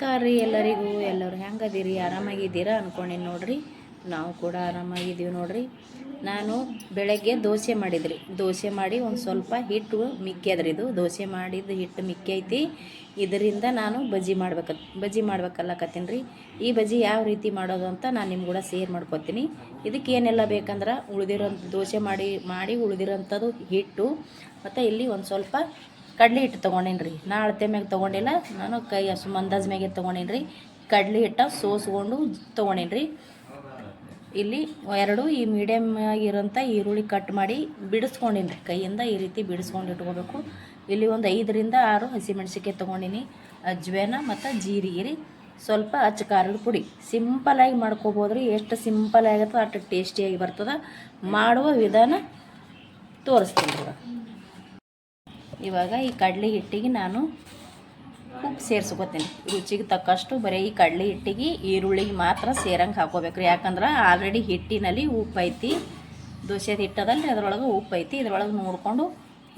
ನಮಸ್ಕಾರ ರೀ ಎಲ್ಲರಿಗೂ. ಎಲ್ಲರು ಹೆಂಗದಿರಿ? ಆರಾಮಾಗಿದ್ದೀರಾ ಅಂದ್ಕೊಂಡೀನಿ ನೋಡ್ರಿ. ನಾವು ಕೂಡ ಆರಾಮಾಗಿದ್ದೀವಿ ನೋಡ್ರಿ. ನಾನು ಬೆಳಗ್ಗೆ ದೋಸೆ ಮಾಡಿದ್ರಿ. ದೋಸೆ ಮಾಡಿ ಒಂದು ಸ್ವಲ್ಪ ಹಿಟ್ಟು ಮಿಕ್ಕಿದ್ರಿ ಇದು. ದೋಸೆ ಮಾಡಿದ ಹಿಟ್ಟು ಮಿಕ್ಕೈತಿ ಇದರಿಂದ ನಾನು ಬಜ್ಜಿ ಮಾಡ್ಬೇಕ ಬಜ್ಜಿ ಮಾಡ್ಬೇಕಲ್ಲಕತ್ತೀನಿ ರೀ. ಈ ಬಜ್ಜಿ ಯಾವ ರೀತಿ ಮಾಡೋದು ಅಂತ ನಾನು ನಿಮ್ಗೆ ಕೂಡ ಸೇರ್ ಮಾಡ್ಕೊತೀನಿ. ಇದಕ್ಕೆ ಏನೆಲ್ಲ ಬೇಕಂದ್ರೆ ಉಳಿದಿರೋ ದೋಸೆ ಮಾಡಿ ಮಾಡಿ ಉಳಿದಿರೋಂಥದ್ದು ಹಿಟ್ಟು. ಮತ್ತು ಇಲ್ಲಿ ಒಂದು ಸ್ವಲ್ಪ ಕಡ್ಲೆ ಹಿಟ್ಟು ತೊಗೊಂಡೇನಿ ರೀ ನಾ ಅಳತೆ ಮ್ಯಾಗ ತೊಗೊಂಡಿಲ್ಲ ನಾನು ಕೈ ಅಷ್ಟು ಅಂದಾಜು ಮ್ಯಾಗೆ ತೊಗೊಂಡೇನಿ ರೀ ಕಡ್ಲಿ ಹಿಟ್ಟ ಸೋಸ್ಕೊಂಡು ತೊಗೊಂಡೇನಿ ರೀ ಇಲ್ಲಿ ಎರಡು ಈ ಮೀಡಿಯಮ್ ಆಗಿರೋಂಥ ಈರುಳ್ಳಿ ಕಟ್ ಮಾಡಿ ಬಿಡಿಸ್ಕೊಂಡಿನಿ ರೀ ಕೈಯಿಂದ ಈ ರೀತಿ ಬಿಡಿಸ್ಕೊಂಡು ಇಟ್ಕೋಬೇಕು. ಇಲ್ಲಿ ಒಂದು ಐದರಿಂದ ಆರು ಹಸಿಮೆಣ್ಸಿಕಾಯಿ ತೊಗೊಂಡಿನಿ. ಅಜ್ವೇನ ಮತ್ತು ಜೀರಿಗೆ ರೀ ಸ್ವಲ್ಪ ಅಚ್ಚ ಖಾರದ ಪುಡಿ. ಸಿಂಪಲಾಗಿ ಮಾಡ್ಕೋಬೋದು ರೀ ಎಷ್ಟು ಸಿಂಪಲ್ ಆಗತ್ತೋ ಅಷ್ಟು ಟೇಸ್ಟಿಯಾಗಿ ಬರ್ತದೆ. ಮಾಡುವ ವಿಧಾನ ತೋರಿಸ್ತೀನಿ. ಇವಾಗ ಇವಾಗ ಈ ಕಡಲೆ ಹಿಟ್ಟಿಗೆ ನಾನು ಉಪ್ಪು ಸೇರಿಸ್ಕೋತೀನಿ. ರುಚಿಗೆ ತಕ್ಕಷ್ಟು ಬರೀ ಈ ಕಡಲೆ ಹಿಟ್ಟಿಗೆ ಈರುಳ್ಳಿಗೆ ಮಾತ್ರ ಸೇರಂಗೆ ಹಾಕೋಬೇಕ್ರಿ. ಯಾಕಂದ್ರೆ ಆಲ್ರೆಡಿ ಹಿಟ್ಟಿನಲ್ಲಿ ಉಪ್ಪು ಐತಿ. ದೋಸೆ ಹಿಟ್ಟದಲ್ಲಿ ಅದರೊಳಗೆ ಉಪ್ಪು ಐತಿ. ಇದ್ರೊಳಗೆ ನೋಡಿಕೊಂಡು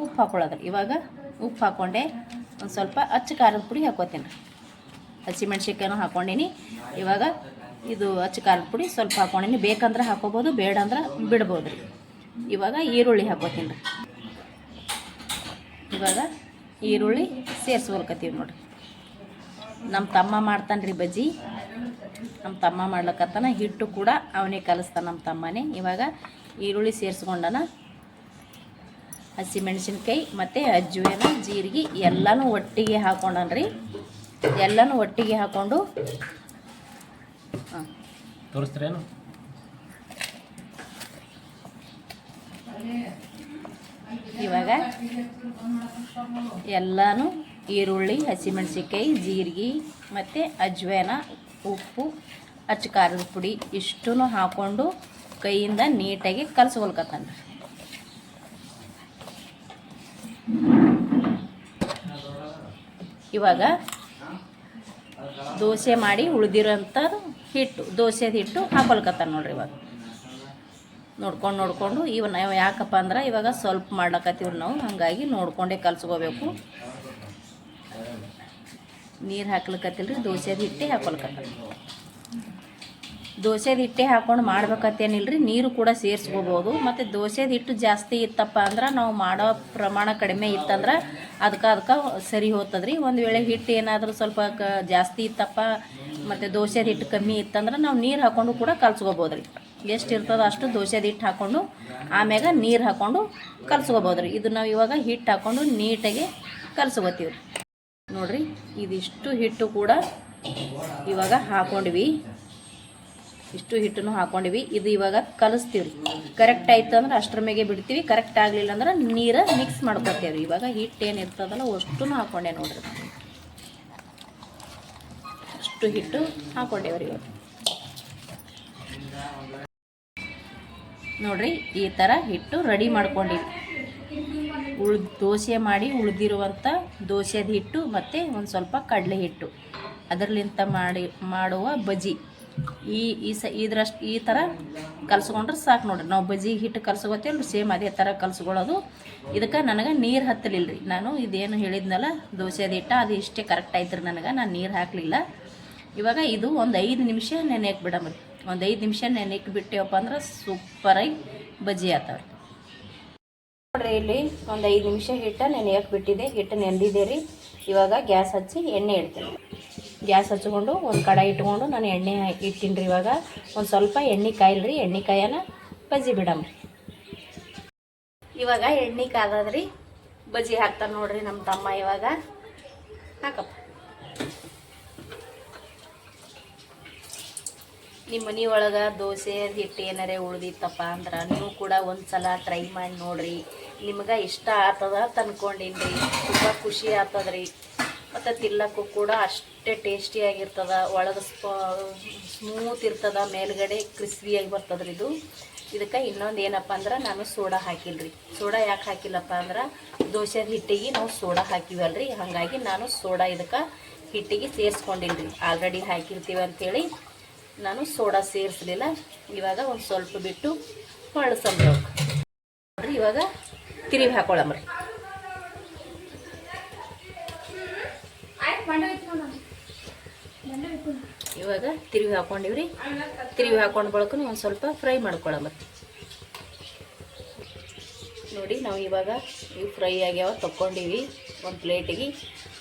ಉಪ್ಪು ಹಾಕೊಳ್ಳೋದ್ರಿ ಇವಾಗ ಉಪ್ಪು ಹಾಕ್ಕೊಂಡೆ ಒಂದು ಸ್ವಲ್ಪ ಅಚ್ಚ ಖಾರದ ಪುಡಿ ಹಾಕೋತೀನಿ. ರೀ ಹಸಿಮೆಣ್ಸಿಕಾಯನ್ನು ಹಾಕ್ಕೊಂಡೀನಿ ಇವಾಗ ಇದು ಅಚ್ಚ ಖಾರದ ಪುಡಿ ಸ್ವಲ್ಪ ಹಾಕ್ಕೊಂಡೀನಿ ಬೇಕಂದ್ರೆ ಹಾಕೋಬೋದು, ಬೇಡ ಅಂದ್ರೆ ಬಿಡ್ಬೋದು ರೀ ಇವಾಗ ಈರುಳ್ಳಿ ಹಾಕೋತೀನಿ. ರೀ ಇವಾಗ ಈರುಳ್ಳಿ ಸೇರಿಸ್ಕೊಳ್ಕತ್ತೀವಿ ನೋಡಿರಿ. ನಮ್ಮ ತಮ್ಮ ಮಾಡ್ತಾನೆ ರೀ ಬಜ್ಜಿ. ನಮ್ಮ ತಮ್ಮ ಮಾಡ್ಲಕತ್ತಾನ, ಹಿಟ್ಟು ಕೂಡ ಅವನೇ ಕಲಿಸ್ತಾನೆ ನಮ್ಮ ತಮ್ಮನೇ. ಇವಾಗ ಈರುಳ್ಳಿ ಸೇರಿಸ್ಕೊಂಡನ ಹಸಿಮೆಣಸಿನ್ಕಾಯಿ ಮತ್ತು ಅಜ್ಜುವೇನು, ಜೀರಿಗೆ ಎಲ್ಲನೂ ಒಟ್ಟಿಗೆ ಹಾಕೊಂಡನ್ರಿ. ಎಲ್ಲನೂ ಒಟ್ಟಿಗೆ ಹಾಕ್ಕೊಂಡು ಹಾಂ ತೋರಿಸ್ತೀರೇನು? ಇವಾಗ ಎಲ್ಲನೂ ಈರುಳ್ಳಿ, ಹಸಿಮೆಣಸಿನ್ಕಾಯಿ, ಜೀರಿಗೆ ಮತ್ತು ಅಜ್ವೇನ, ಉಪ್ಪು, ಅಚ್ಚ ಖಾರದ ಪುಡಿ ಇಷ್ಟೂ ಹಾಕ್ಕೊಂಡು ಕೈಯಿಂದ ನೀಟಾಗಿ ಕಲಸ್ಕೊಳ್ಕತ್ತಾನ ಇವಾಗ ದೋಸೆ ಮಾಡಿ ಉಳಿದಿರೋಂಥದ್ದು ಹಿಟ್ಟು, ದೋಸೆದ ಹಿಟ್ಟು ಹಾಕೊಳ್ಕತ್ತಾನ ನೋಡ್ರಿ ಇವಾಗ. ನೋಡ್ಕೊಂಡು ನೋಡಿಕೊಂಡು, ಇವ ನಾವು ಯಾಕಪ್ಪ ಅಂದ್ರೆ ಇವಾಗ ಸ್ವಲ್ಪ ಮಾಡ್ಲಕತ್ತೀವಿ ನಾವು, ಹಾಗಾಗಿ ನೋಡ್ಕೊಂಡೇ ಕಲ್ಸ್ಕೋಬೇಕು. ನೀರು ಹಾಕ್ಲಿಕ್ಕತ್ತಿಲ್ರಿ ದೋಸೆದ ಹಿಟ್ಟೆ ಹಾಕೊಳ್ಕತ್ತ ದೋಸೆದ ಹಿಟ್ಟೆ ಹಾಕೊಂಡು ಮಾಡ್ಬೇಕತ್ತೇನಿಲ್ರಿ, ನೀರು ಕೂಡ ಸೇರಿಸ್ಕೋಬೋದು, ಮತ್ತು ದೋಸೆದ ಹಿಟ್ಟು ಜಾಸ್ತಿ ಇತ್ತಪ್ಪ ಅಂದ್ರೆ ನಾವು ಮಾಡೋ ಪ್ರಮಾಣ ಕಡಿಮೆ ಇತ್ತಂದ್ರೆ ಅದಕ್ಕೆ ಅದಕ್ಕೆ ಸರಿ ಹೋಗ್ತದ್ರಿ. ಒಂದು ವೇಳೆ ಹಿಟ್ಟು ಏನಾದರೂ ಸ್ವಲ್ಪ ಜಾಸ್ತಿ ಇತ್ತಪ್ಪ ಮತ್ತು ದೋಸೆದ ಹಿಟ್ಟು ಕಮ್ಮಿ ಇತ್ತಂದ್ರೆ ನಾವು ನೀರು ಹಾಕ್ಕೊಂಡು ಕೂಡ ಕಲ್ಸ್ಕೊಬೋದು ರೀ. ಎಷ್ಟು ಇರ್ತದೋ ಅಷ್ಟು ದೋಸೆದ ಹಿಟ್ಟು ಹಾಕ್ಕೊಂಡು ಆಮ್ಯಾಗ ನೀರು ಹಾಕ್ಕೊಂಡು ಕಲ್ಸ್ಕೊಬೋದು ರೀ ಇದು ನಾವು ಇವಾಗ ಹಿಟ್ಟು ಹಾಕ್ಕೊಂಡು ನೀಟಾಗಿ ಕಲ್ಸ್ಕೋತೀವಿ ನೋಡಿರಿ, ಇದಿಷ್ಟು ಹಿಟ್ಟು ಕೂಡ ಇವಾಗ ಹಾಕ್ಕೊಂಡ್ವಿ ಇಷ್ಟು ಹಿಟ್ಟನ್ನು ಹಾಕ್ಕೊಂಡಿವಿ ಇದು ಇವಾಗ ಕಲಿಸ್ತೀವಿ ರೀ. ಕರೆಕ್ಟ್ ಆಯ್ತು ಅಂದ್ರೆ ಅಷ್ಟರ ಮೇಗೆ ಬಿಡ್ತೀವಿ. ಕರೆಕ್ಟ್ ಆಗಲಿಲ್ಲ ಅಂದ್ರೆ ನೀರು ಮಿಕ್ಸ್ ಮಾಡ್ಕೊತೀವಿ ಇವಾಗ ಹಿಟ್ಟು ಏನು ಇರ್ತದಲ್ಲ ಅಷ್ಟು ಹಾಕ್ಕೊಂಡೆ ನೋಡ್ರಿ. ಅಷ್ಟು ಹಿಟ್ಟು ಹಾಕ್ಕೊಂಡೇವ್ರಿ ನೋಡ್ರಿ, ಈ ಥರ ಹಿಟ್ಟು ರೆಡಿ ಮಾಡ್ಕೊಂಡಿವಿ ಉಳ್ ದೋಸೆ ಮಾಡಿ ಉಳಿದಿರುವಂಥ ದೋಸೆದ ಹಿಟ್ಟು ಮತ್ತು ಒಂದು ಸ್ವಲ್ಪ ಕಡಲೆ ಹಿಟ್ಟು. ಅದರಲಿಂತ ಮಾಡಿ, ಮಾಡುವ ಬಜ್ಜಿ. ಈ ಈ ಸ, ಇದ್ರಷ್ಟು, ಈ ಥರ ಕಲ್ಸ್ಕೊಂಡ್ರೆ ಸಾಕು ನೋಡ್ರಿ. ನಾವು ಬಜ್ಜಿ ಹಿಟ್ಟು ಕಲ್ಸ್ಕೊತೀವಲ್ಲ ಸೇಮ್ ಅದೇ ಥರ ಕಲ್ಸ್ಕೊಳ್ಳೋದು. ಇದಕ್ಕೆ ನನಗೆ ನೀರು ಹತ್ತಲಿಲ್ಲ ರೀ ನಾನು ಇದೇನು ಹೇಳಿದ್ನಲ್ಲ, ದೋಸೆದ ಹಿಟ್ಟು ಅದು ಇಷ್ಟೇ ಕರೆಕ್ಟ್ ಆಯ್ತು ನನಗೆ. ನಾನು ನೀರು ಹಾಕಲಿಲ್ಲ. ಇವಾಗ ಇದು ಒಂದು ಐದು ನಿಮಿಷ ನೆನೆಯಕ್ಕೆ ಬಿಡಮ್ರಿ ಒಂದು ಐದು ನಿಮಿಷ ನೆನೆಯಕ್ಕೆ ಬಿಟ್ಟೇವಪ್ಪ ಅಂದ್ರೆ ಸೂಪರಾಗಿ ಬಜ್ಜಿ ಆತಾವ್ರಿ. ನೋಡ್ರಿ ಇಲ್ಲಿ ಒಂದು ಐದು ನಿಮಿಷ ಹಿಟ್ಟು ನೆನೆಯಕ್ಕೆ ಬಿಟ್ಟಿದೆ. ಹಿಟ್ಟು ನೆಂದಿದೆ ರೀ. ಇವಾಗ ಗ್ಯಾಸ್ ಹಚ್ಚಿ ಎಣ್ಣೆ ಇಡ್ತೀನಿ ಗ್ಯಾಸ್ ಹಚ್ಕೊಂಡು ಒಂದು ಕಡಾಯಿ ಇಟ್ಕೊಂಡು ನಾನು ಎಣ್ಣೆ ಇಟ್ಟೀನಿ ರೀ ಇವಾಗ. ಒಂದು ಸ್ವಲ್ಪ ಎಣ್ಣೆ ಕಾಯಿಲ್ರಿ ಎಣ್ಣೆ ಕಾಯನ ಬಜ್ಜಿ ಬಿಡಮ್ರಿ ಇವಾಗ ಎಣ್ಣೆ ಕಾದದ್ರಿ. ಬಜ್ಜಿ ಹಾಕ್ತಾನೆ ನೋಡ್ರಿ ನಮ್ಮ ತಮ್ಮ ಇವಾಗ. ಹಾಕಪ್ಪ. ನಿಮ್ಮ ಮನೆ ಒಳಗೆ ದೋಸೆ, ಹಿಟ್ಟು ಏನಾರೇ ಉಳ್ದಿತ್ತಪ್ಪ ಅಂದ್ರೆ ನೀವು ಕೂಡ ಒಂದು ಸಲ ಟ್ರೈ ಮಾಡಿ ನೋಡ್ರಿ. ನಿಮ್ಗೆ ಇಷ್ಟ ಆತದ ತಂದ್ಕೊಂಡಿನ್ರಿ ರೀ ತುಂಬ ಖುಷಿ ಆತದ್ರಿ. ಮತ್ತು ತಿನ್ನಕ್ಕೂ ಕೂಡ ಅಷ್ಟೇ ಟೇಸ್ಟಿಯಾಗಿರ್ತದ ಒಳಗೆ ಸ್ಮೂತ್ ಇರ್ತದ. ಮೇಲ್ಗಡೆ ಕ್ರಿಸ್ಪಿಯಾಗಿ ಬರ್ತದ್ರಿ ಇದು. ಇದಕ್ಕೆ ಇನ್ನೊಂದು ಏನಪ್ಪ ಅಂದ್ರೆ ನಾನು ಸೋಡಾ ಹಾಕಿಲ್ರಿ. ಸೋಡಾ ಯಾಕೆ ಹಾಕಿಲ್ಲಪ್ಪ ಅಂದ್ರೆ ದೋಸೆ, ಹಿಟ್ಟಿಗೆ ನಾವು ಸೋಡಾ ಹಾಕಿವಲ್ರಿ. ಹಾಗಾಗಿ ನಾನು ಸೋಡಾ ಇದಕ್ಕೆ ಹಿಟ್ಟಿಗೆ ಸೇರಿಸ್ಕೊಂಡಿಲ್ರಿ ಆಲ್ರೆಡಿ ಹಾಕಿರ್ತೀವಿ ಅಂಥೇಳಿ ನಾನು ಸೋಡಾ ಸೇರಿಸಲಿಲ್ಲ. ಇವಾಗ ಒಂದು ಸ್ವಲ್ಪ ಬಿಟ್ಟು ಹೊಳಸಂಬ್ರಿ ನೋಡ್ರಿ, ಇವಾಗ ತಿರುವಿ ಹಾಕೊಳ್ಳಂಬ್ರಿ ಇವಾಗ ತಿರುವಿ ಹಾಕೊಂಡಿವ್ರಿ ತಿರುವಿ ಹಾಕೊಂಡು ಬಳಕ ಒಂದು ಸ್ವಲ್ಪ ಫ್ರೈ ಮಾಡ್ಕೊಳ್ಳೋಣ ನೋಡಿ, ನಾವು ಇವಾಗ ಇವು ಫ್ರೈ ಆಗ್ಯಾವ, ತಕ್ಕೊಂಡಿವಿ ಒಂದು ಪ್ಲೇಟಿಗೆ.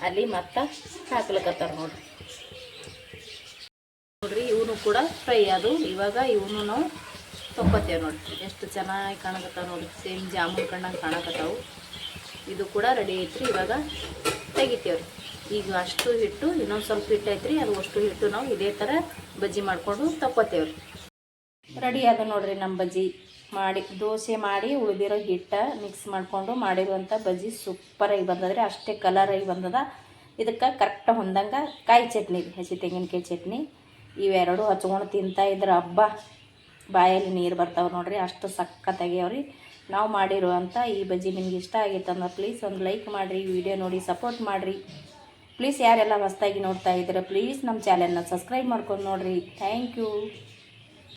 ಅಲ್ಲಿ ಮತ್ತೆ ಹಾಕ್ಲಕತ್ತಾರ ನೋಡ್ರಿ. ಕೂಡ ಫ್ರೈ ಅದು ಇವಾಗ ಇವನು ನಾವು ತೊಕ್ಕೋತೇವೆ ನೋಡ್ರಿ ಎಷ್ಟು ಚೆನ್ನಾಗಿ ಕಾಣಕತ್ತಾವೆ ನೋಡಿ. ಸೇಮ್ ಜಾಮೂನ್ ಕಣ್ಣಂಗೆ ಕಾಣಕತ್ತಾವು. ಇದು ಕೂಡ ರೆಡಿ ಐತ್ರಿ, ಇವಾಗ ತೆಗಿತೇವ್ರಿ ಈಗ ಅಷ್ಟು ಹಿಟ್ಟು, ಇನ್ನೊಂದು ಸ್ವಲ್ಪ ಹಿಟ್ಟು ಐತ್ರಿ, ಅದು ಅಷ್ಟು ಹಿಟ್ಟು ನಾವು ಇದೇ ಥರ ಬಜ್ಜಿ ಮಾಡಿಕೊಂಡು ತಕ್ಕೋತೇವ್ರಿ ರೆಡಿ ಅದ ನೋಡ್ರಿ ನಮ್ಮ ಬಜ್ಜಿ. ಮಾಡಿ, ದೋಸೆ ಮಾಡಿ ಉಳಿದಿರೋ ಹಿಟ್ಟ ಮಿಕ್ಸ್ ಮಾಡಿಕೊಂಡು ಮಾಡಿರುವಂಥ ಬಜ್ಜಿ ಸೂಪರಾಗಿ ಬಂದದ್ರಿ ಅಷ್ಟೇ ಕಲರಾಗಿ ಬಂದದ. ಇದಕ್ಕೆ ಕರೆಕ್ಟ್ ಹೊಂದಂಗೆ ಕಾಯಿ ಚಟ್ನಿ ಹಸಿ ತೆಂಗಿನಕಾಯಿ ಚಟ್ನಿ. ಇವೆರಡು ಹಚ್ಕೊಂಡು ತಿಂತಾ ಇದ್ರೆ ಹಬ್ಬ, ಬಾಯಲ್ಲಿ ನೀರು ಬರ್ತಾವೆ ನೋಡ್ರಿ, ಅಷ್ಟು ಸಖತ್ತಾಗ್ಯಾವ್ರಿ ನಾವು ಮಾಡಿರುವಂಥ ಈ ಬಜ್ಜಿ ನಿಮ್ಗೆ ಇಷ್ಟ ಆಗಿತ್ತಂದ್ರೆ ಪ್ಲೀಸ್ ಒಂದು ಲೈಕ್ ಮಾಡಿರಿ ವಿಡಿಯೋ ನೋಡಿ ಸಪೋರ್ಟ್ ಮಾಡಿರಿ. ಪ್ಲೀಸ್ ಯಾರೆಲ್ಲ ಹೊಸ್ದಾಗಿ ನೋಡ್ತಾ ಇದ್ದೀರಾ ಪ್ಲೀಸ್ ನಮ್ಮ ಚಾನೆಲ್ನ ಸಬ್ಸ್ಕ್ರೈಬ್ ಮಾಡ್ಕೊಂಡು ನೋಡಿರಿ. Thank you